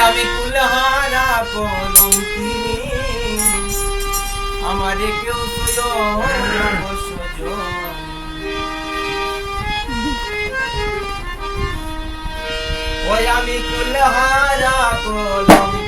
আমি কুলহারা কলম আমারে কেউ তুলো ওই আমি কুলহারা কলম